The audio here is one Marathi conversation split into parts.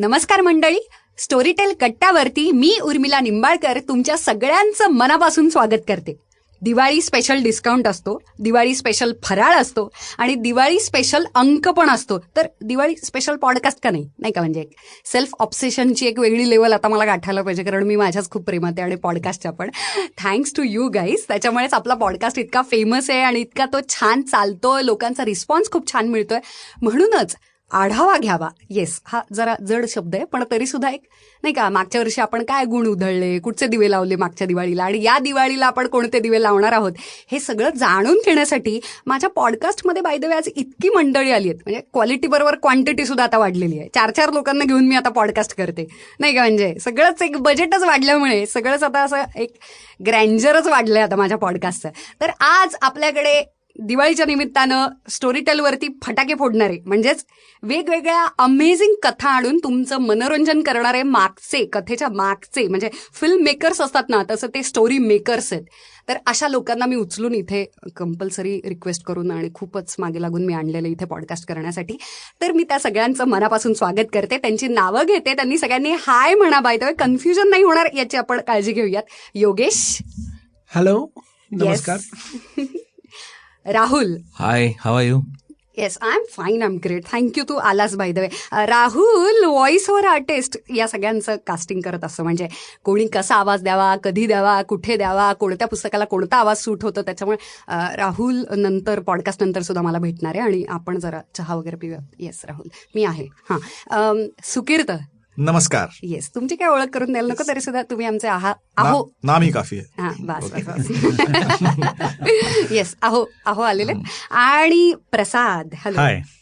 नमस्कार मंडळी. स्टोरीटेल कट्ट्यावरती मी उर्मिला निंबाळकर तुमच्या सगळ्यांचं मनापासून स्वागत करते. दिवाळी स्पेशल डिस्काउंट असतो दिवाळी स्पेशल फराळ असतो आणि दिवाळी स्पेशल अंक पण असतो. तर दिवाळी स्पेशल पॉडकास्ट का नाही? नाही का म्हणजे एक सेल्फ ऑब्सेशनची एक वेगळी लेवल आता मला गाठायला पाहिजे कारण मी माझ्याच खूप प्रेमात आहे आणि पॉडकास्टच्या पण. थँक्स टू यू गाईज त्याच्यामुळेच आपला पॉडकास्ट इतका फेमस आहे आणि इतका तो छान चालतोय. लोकांचा रिस्पॉन्स खूप छान मिळतोय. म्हणूनच आढावा घ्यावा. येस हा जरा जड शब्द आहे पण तरी सुद्धा एक नाही का मागच्या वर्षी आपण काय गुण उधळले कुठचे दिवे लावले मागच्या दिवाळीला आणि या दिवाळीला आपण कोणते दिवे लावणार आहोत हे सगळं जाणून घेण्यासाठी माझ्या पॉडकास्टमध्ये बाय द वे आज इतकी मंडळी आली आहेत. म्हणजे क्वालिटी बरोबर क्वांटिटी सुद्धा आता वाढलेली आहे. चार चार लोकांना घेऊन मी आता पॉडकास्ट करते. नाही का म्हणजे सगळंच एक बजेटच वाढल्यामुळे सगळंच आता असं एक ग्रँजरच वाढलंय आता माझ्या पॉडकास्टचं तर आज आपल्याकडे दिवाळीच्या निमित्तानं स्टोरी टेलवरती फटाके फोडणारे म्हणजेच वेगवेगळ्या अमेझिंग कथा आणून तुमचं मनोरंजन करणारे मागचे कथेच्या मागचे म्हणजे फिल्म मेकर्स असतात ना तसं ते स्टोरी मेकर्स आहेत. तर अशा लोकांना मी उचलून इथे कंपल्सरी रिक्वेस्ट करून आणि खूपच मागे लागून मी आणलेलं इथे पॉडकास्ट करण्यासाठी. तर मी त्या सगळ्यांचं मनापासून स्वागत करते. त्यांची नावं घेते. त्यांनी सगळ्यांनी हाय म्हणा बाय द कन्फ्युजन नाही होणार याची आपण काळजी घेऊयात. योगेश. हॅलो नमस्कार. Rahul. Hi how are you yes I am fine I am great thank you तू आलास by the way Rahul voice over artist या सगळ्यांचं कास्टिंग करत असतं म्हणजे कोणी कसा आवाज द्यावा कधी द्यावा कुठे द्यावा कोणत्या पुस्तकाला कोणता आवाज सूट होतो त्याच्यामुळे राहुल नंतर पॉडकास्ट नंतर सुद्धा मला भेटणार आहे. आणि आपण जरा चहा वगैरे पिऊया. येस राहुल. मी आहे. हां. सुकीर्त. नमस्कार. येस तुमची काय ओळख करून द्यायला नको तरी सुद्धा तुम्ही आमचे आहा आहो. ना- नाम ही काफी आहे. हा बस बस बस. येस अहो अहो आलेले. आणि प्रसाद हॅलो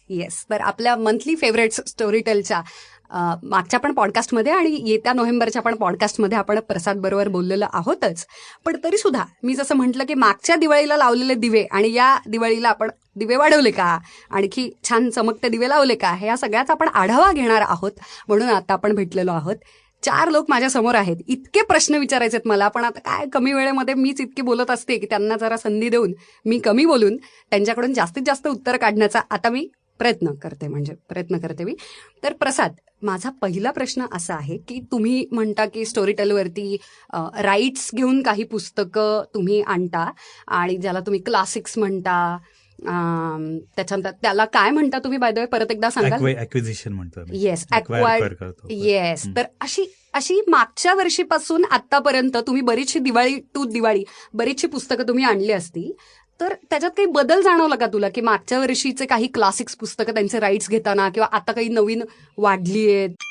येस तर आपल्या मंथली फेवरेट स्टोरी टेलच्या अ, मागच्या पण पॉडकास्टमध्ये आणि येत्या नोव्हेंबरच्या पण पॉडकास्टमध्ये आपण प्रसाद बरोबर बोललेलो आहोतच. पण तरी सुद्धा मी जसं म्हटलं की मागच्या दिवाळीला लावलेले दिवे आणि या दिवाळीला आपण दिवे वाढवले का? आणखी छान चमकते दिवे लावले का? ह्या सगळ्याचा आपण आढावा घेणार आहोत. म्हणून आता आपण भेटलेलो आहोत. चार लोक माझ्यासमोर आहेत. इतके प्रश्न विचारायचे आहेत मला पण आता काय कमी वेळेमध्ये मीच इतकी बोलत असते की त्यांना जरा संधी देऊन मी कमी बोलून त्यांच्याकडून जास्तीत जास्त उत्तर काढण्याचा आता मी प्रयत्न करते म्हणजे प्रयत्न करते मी. तर प्रसाद माझा पहिला प्रश्न असा आहे की तुम्ही म्हणता की स्टोरी टेलवरती राईट्स घेऊन काही पुस्तकं तुम्ही आणता आणि ज्याला तुम्ही क्लासिक्स म्हणता त्याच्यानंतर त्याला काय म्हणता तुम्ही बाय द वे परत एकदा सांगाल ऍक्विजिशन म्हणतो आम्ही. Yes yes. तर अशी अशी मागच्या वर्षीपासून आतापर्यंत तुम्ही बरीचशी दिवाळी टू दिवाळी बरीचशी पुस्तकं तुम्ही आणली असती तर त्याच्यात काही बदल जाणवला का तुला की मागच्या वर्षीचे काही क्लासिक्स पुस्तकं त्यांचे राईट्स घेताना किंवा आता काही नवीन वाढली आहेत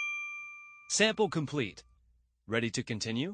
Sample complete. Ready to continue?